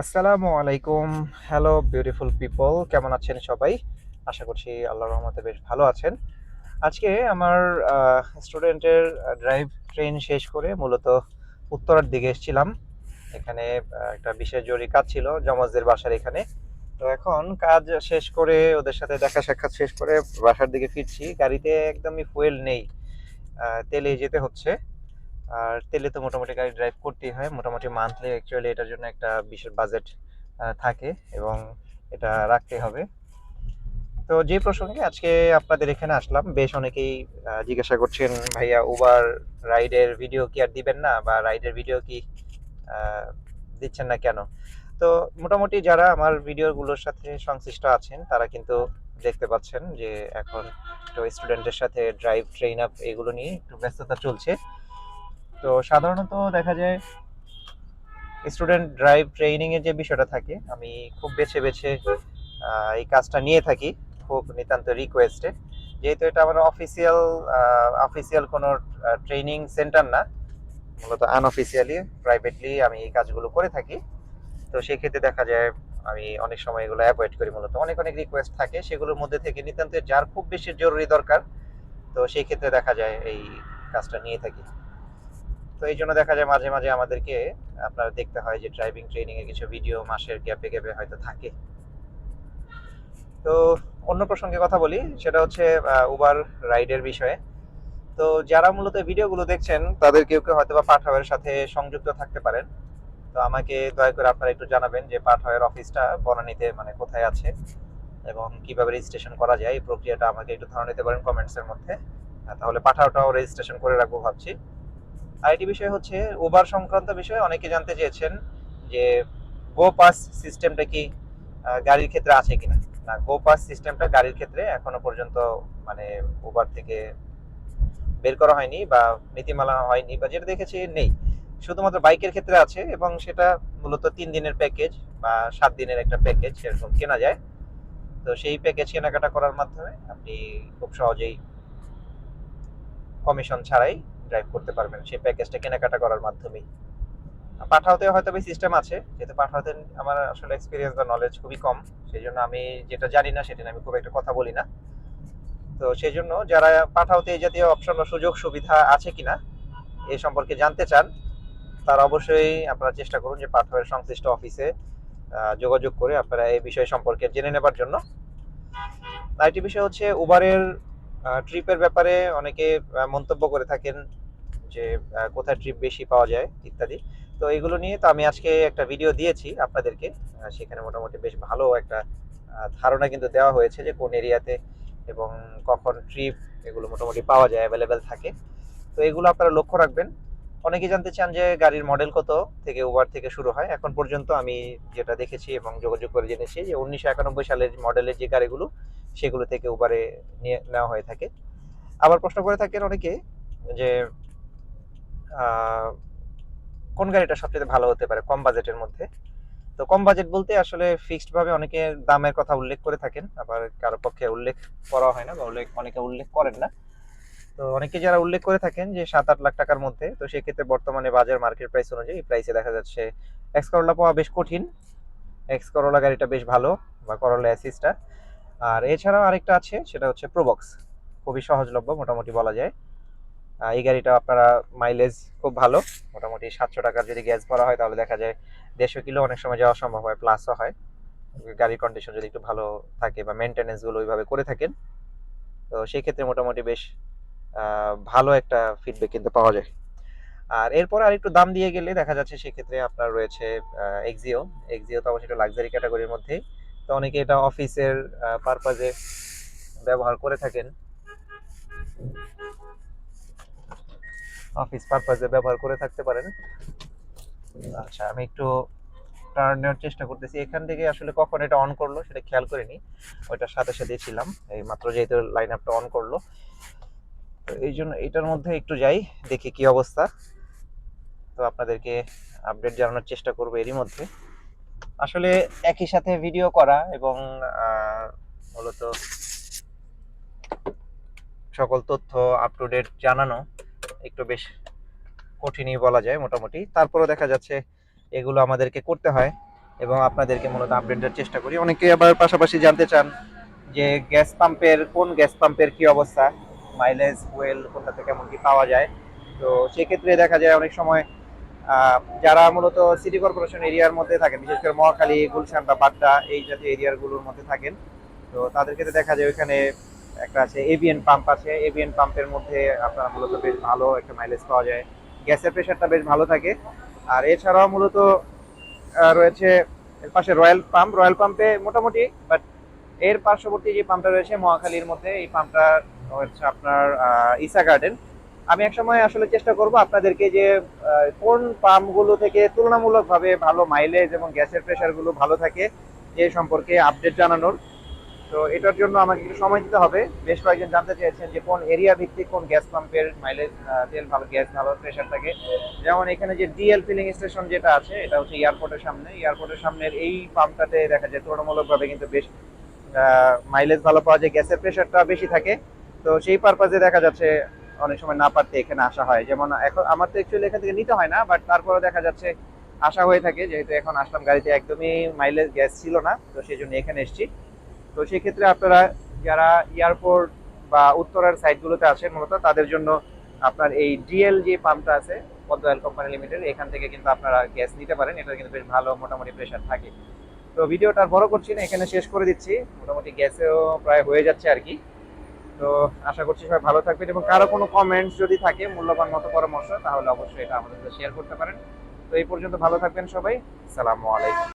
আসসালামু আলাইকুম। Hello beautiful people কেমন আছেন সবাই? আশা করছি আল্লাহ রহমতে বেশ ভালো আছেন। আজকে আমার স্টুডেন্টের ড্রাইভ ট্রেন শেষ করে মূলত উত্তরার দিকে এসেছিলাম। এখানে একটা বিশেষ জরুরি কাজ ছিল, জমজদের বাসার এখানে। তো এখন কাজ শেষ করে, ওদের সাথে দেখা সাক্ষাৎ শেষ করে বাসার দিকে ফিরছি। গাড়িতে একদমই ফুয়েল নেই। তেলে যেতে হচ্ছে। আর তেলে তো মোটামুটি গাড়ি ড্রাইভ করতেই হয়। মোটামুটি মান্থলি অ্যাকচুয়ালি এটার জন্য একটা বিশেষ বাজেট থাকে এবং এটা রাখতে হবে। তো যে প্রসঙ্গে আজকে আপনাদের এখানে আসলাম, বেশ অনেকেই জিজ্ঞাসা করছেন, ভাইয়া উবার রাইডের ভিডিও কি আর দিবেন না? বা রাইডের ভিডিও কি দিচ্ছেন না কেন? তো মোটামুটি যারা আমার ভিডিওগুলোর সাথে সংশ্লিষ্ট আছেন, তারা কিন্তু দেখতে পাচ্ছেন যে এখন তো স্টুডেন্টের সাথে ড্রাইভ ট্রেন আপ এগুলো নিয়ে একটু ব্যস্ততা চলছে। তো সাধারণত দেখা যায় স্টুডেন্ট ড্রাইভ ট্রেনিং এর যে বিষয়টা থাকে, আমি খুব বেছে বেছে এই কাজটা নিয়ে থাকি খুব নিতান্ত রিকোয়েস্টে যেহেতু এটা আমার অফিসিয়াল অফিসিয়াল কোনো ট্রেনিং সেন্টার না, মূলত আনঅফিসিয়ালি প্রাইভেটলি আমি এই কাজগুলো করে থাকি। তো সেই ক্ষেত্রে দেখা যায় আমি অনেক সময় এগুলো অ্যাভয়েড করি মূলত। অনেক অনেক রিকোয়েস্ট থাকে, সেগুলোর মধ্যে থেকে নিতান্ত যার খুব বেশি জরুরি দরকার, তো সেই ক্ষেত্রে দেখা যায় এই কাজটা নিয়ে থাকি। তো এই জন্য দেখা যায় মাঝে মাঝে আমাদেরকে, আপনারা দেখতে হয় যে ড্রাইভিং ট্রেনিং এর কিছু ভিডিও মাসের গ্যাপে গ্যাপে হয়তো থাকে। তো অন্য প্রসঙ্গে কথা বলি, সেটা হচ্ছে উবার রাইডের বিষয়ে। তো যারা মূলত ভিডিওগুলো দেখছেন, তাদের কেউ কেউ হয়তো বা পাঠাওয়ের সাথে সংযুক্ত থাকতে পারেন। তো আমাকে দয়া করে আপনারা একটু জানাবেন যে পাঠাওয়ের অফিসটা বনানীতে মানে কোথায় আছে এবং কীভাবে রেজিস্ট্রেশন করা যায়, এই প্রক্রিয়াটা আমাকে একটু ধারণা দিতে পারেন কমেন্টসের মধ্যে। তাহলে পাঠাওটাও রেজিস্ট্রেশন করে রাখব ভাবছি। আরেকটি বিষয় হচ্ছে, উবার সংক্রান্ত বিষয়ে অনেকে জানতে চেয়েছেন যে গো পাস সিস্টেমটা কি গাড়ির ক্ষেত্রে আছে কিনা। না গো পাস সিস্টেমটা গাড়ির ক্ষেত্রে এখনও পর্যন্ত মানে উবার থেকে বের করা হয়নি বা নীতিমালা হয়নি বা যেটা দেখেছি, নেই। শুধুমাত্র বাইকের ক্ষেত্রে আছে এবং সেটা মূলত তিন দিনের প্যাকেজ বা সাত দিনের একটা প্যাকেজ সেরকম কেনা যায়। তো সেই প্যাকেজ কেনাকাটা করার মাধ্যমে আপনি খুব সহজেই কমিশন ছাড়াই ড্রাইভ করতে পারবেন। সেই প্যাকেজটা কেনাকাটা করার মাধ্যমেই। পাঠাওতে হয়তো সিস্টেম আছে, যেহেতু পাঠাওতে আমার আসলে এক্সপিরিয়েন্স বা নলেজ খুবই কম, সেই জন্য আমি যেটা জানি না, সেটা আমি খুব একটা কথা বলি না। তো সেই জন্য যারা পাঠাওতে এই জাতীয় অপশন বা সুযোগ সুবিধা আছে কিনা এই সম্পর্কে জানতে চান, তারা অবশ্যই আপনারা চেষ্টা করুন যে পাঠাওয়ের সংশ্লিষ্ট অফিসে যোগাযোগ করে আপনারা এই বিষয় সম্পর্কে জেনে নেবার জন্য। আরেকটি বিষয় হচ্ছে উবারের ট্রিপের ব্যাপারে অনেকে মন্তব্য করে থাকেন যে কোথায় ট্রিপ বেশি পাওয়া যায়, ইত্যাদি। তো এগুলো নিয়ে তো আমি আজকে একটা ভিডিও দিয়েছি আপনাদেরকে। সেখানে মোটামুটি বেশ ভালো একটা ধারণা কিন্তু দেওয়া হয়েছে যে কোন এরিয়াতে এবং কখন ট্রিপ এগুলো মোটামুটি পাওয়া যায় অ্যাভেলেবেল থাকে। তো এগুলো আপনারা লক্ষ্য রাখবেন। অনেকেই জানতে চান যে, গাড়ির মডেল কত থেকে উবার থেকে শুরু হয়। এখন পর্যন্ত আমি যেটা দেখেছি এবং যোগাযোগ করে জেনেছি যে, উনিশশো একানব্বই সালের মডেলের যে গাড়িগুলো সেগুলো থেকে উবারে নিয়ে নেওয়া হয়ে থাকে। আবার প্রশ্ন করে থাকেন অনেকে যে কোন গাড়িটা সবচেয়ে ভালো হতে পারে কম বাজেটের মধ্যে? তো কম বাজেট বলতে আসলে ফিক্সড ভাবে অনেকে দামের কথা উল্লেখ করে থাকেন, আবার কারও পক্ষে উল্লেখ করা হয় না বা উল্লেখ, অনেকে উল্লেখ করেন না। তো অনেকে যারা উল্লেখ করে থাকেন যে সাত আট লাখ টাকার মধ্যে, তো সেক্ষেত্রে বর্তমানে বাজার মার্কেট প্রাইস অনুযায়ী প্রাইসে দেখা যাচ্ছে এক্স করোলা পাওয়া বেশ কঠিন। এক্স করোলা গাড়িটা বেশ ভালো, বা করোলা অ্যাসিসটা আর এছাড়াও আরেকটা আছে, সেটা হচ্ছে প্রোবক্স খুবই সহজলভ্য, মোটামুটি বলা যায়। এই গাড়িটা আপনারা মাইলেজ খুব ভালো, মোটামুটি সাতশো টাকার যদি গ্যাস ভরা হয়, তাহলে দেখা যায় দেড়শো কিলো অনেক সময় যাওয়া সম্ভব হয় প্লাসও হয়। গাড়ির কন্ডিশন যদি একটু ভালো থাকে বা মেনটেনেন্সগুলো ওইভাবে করে থাকেন, তো সেই ক্ষেত্রে মোটামুটি বেশ ভালো একটা ফিডব্যাক কিন্তু পাওয়া যায়। আর এরপর আর একটু দাম দিয়ে গেলে দেখা যাচ্ছে সেক্ষেত্রে আপনার রয়েছে এক্সিও এক্সিও তো অবশ্যই লাক্সারি ক্যাটাগরির মধ্যেই। তো অনেকে এটা অফিসের পারপাজে ব্যবহার করে থাকেন। অফিস পারপাজে ব্যবহার করে থাকতে পারেন। আচ্ছা আমি একটু টার্ন নেওয়ার চেষ্টা করতেছি। এখান থেকে আসলে কখন এটা অন করল সেটা খেয়াল করিনি। ওইটার সাথে সাথে ছিলাম। এই মাত্র যেহেতু লাইন আপটা অন করল। তো এই জন্য এটার মধ্যে একটু যাই, দেখি কি অবস্থা। তো আপনাদেরকে আপডেট জানানোর চেষ্টা করব এরই মধ্যে। আসলে একই সাথে ভিডিও করা এবং মূলত সকল তথ্য আপ টু ডেট জানানো একটু বেশ কঠিনই বলা যায় মোটামুটি। তারপরেও দেখা যাচ্ছে এগুলো আমাদেরকে করতে হয় এবং আপনাদেরকে মূলত আপডেট দেওয়ার চেষ্টা করি। অনেকে আবার পাশাপাশি জানতে চান যে গ্যাস পাম্পের, কোন গ্যাস পাম্পের কি অবস্থা মাইলেজ ওয়েল কোথা থেকে কেমন কি পাওয়া যায়। তো সেক্ষেত্রে দেখা যায় অনেক সময় যারা মূলত সিটি কর্পোরেশন এরিয়ার মধ্যে থাকেন, বিশেষ করে মহাখালী, গুলশান বা বাড্ডা, এই জাতীয় এরিয়াগুলোর মধ্যে থাকেন, তো তাদের ক্ষেত্রে দেখা যায় ওইখানে একটা আছে এবিএন পাম্প আছে। এবিএন পাম্পের মধ্যে আপনার মূলত বেশ ভালো একটা মাইলেজ পাওয়া যায়। গ্যাসের প্রেশারটা বেশ ভালো থাকে। আর এছাড়াও মূলত রয়েছে এর পাশে রয়্যাল পাম্প। রয়্যাল পাম্পে মোটামুটি বাট এর পার্শ্ববর্তী যে পাম্পটা রয়েছে মহাখালীর মধ্যে, এই পাম্পটা হচ্ছে আপনার ইসা গার্ডেন। আমি একসময় আসলে চেষ্টা করব আপনাদেরকে যে কোন পাম্পগুলো থেকে তুলনামূলকভাবে ভালো মাইলেজ এবং গ্যাসের প্রেশারগুলো ভালো থাকে এ সম্পর্কে আপডেট জানানোর। তো এটার জন্য আমাকে একটু সময় দিতে হবে। বেশ কয়েকজন জানতে চেয়েছেন যে কোন এরিয়া ভিত্তিক কোন গ্যাস পাম্পের মাইলেজ তেল ভালো গ্যাস ভালো প্রেশার থাকে। যেমন এখানে যে ডিএল ফিলিং স্টেশন যেটা আছে, এটা হচ্ছে এয়ারপোর্টের সামনে। এয়ারপোর্টের সামনের এই পাম্পটাতে দেখা যায় তুলনামূলকভাবে কিন্তু বেশ মাইলেজ ভালো পাওয়া যায়। গ্যাসের প্রেশারটা বেশি থাকে। তো সেই পারপাজে দেখা যাচ্ছে অনেক সময় না পারতে এখানে আসা হয়। যেমন এখন আমার তো অ্যাকচুয়ালি এখান থেকে নিতে হয় না বাট তারপরে দেখা যাচ্ছে আসা হয়ে থাকে, যেহেতু এখন আসলাম গাড়িতে একদমই মাইলেজ গ্যাস ছিল না, তো সেই জন্য এখানে এসেছি। তো সেক্ষেত্রে আপনারা যারা এয়ারপোর্ট বা উত্তরার সাইডগুলোতে আছেন মূলত, তাদের জন্য আপনার এই ডিএল যে পাম্পটা আছে, পদ্ম অয়েল কোম্পানি লিমিটেড এখান থেকে কিন্তু আপনারা গ্যাস নিতে পারেন এটা কিন্তু বেশ ভালো মোটামুটি প্রেশার থাকে। তো ভিডিওটা বড় করছি না, এখানে শেষ করে দিচ্ছি। মোটামুটি গ্যাসেও প্রায় হয়ে যাচ্ছে আর কি। তো আশা করছি সবাই ভালো থাকবেন এবং কারও কোনো কমেন্টস যদি থাকে, মূল্যবান মতো পরামর্শ, তাহলে অবশ্যই এটা আমাদের সাথে শেয়ার করতে পারেন। তো এই পর্যন্ত ভালো থাকবেন সবাই। সালামু আলাইকুম।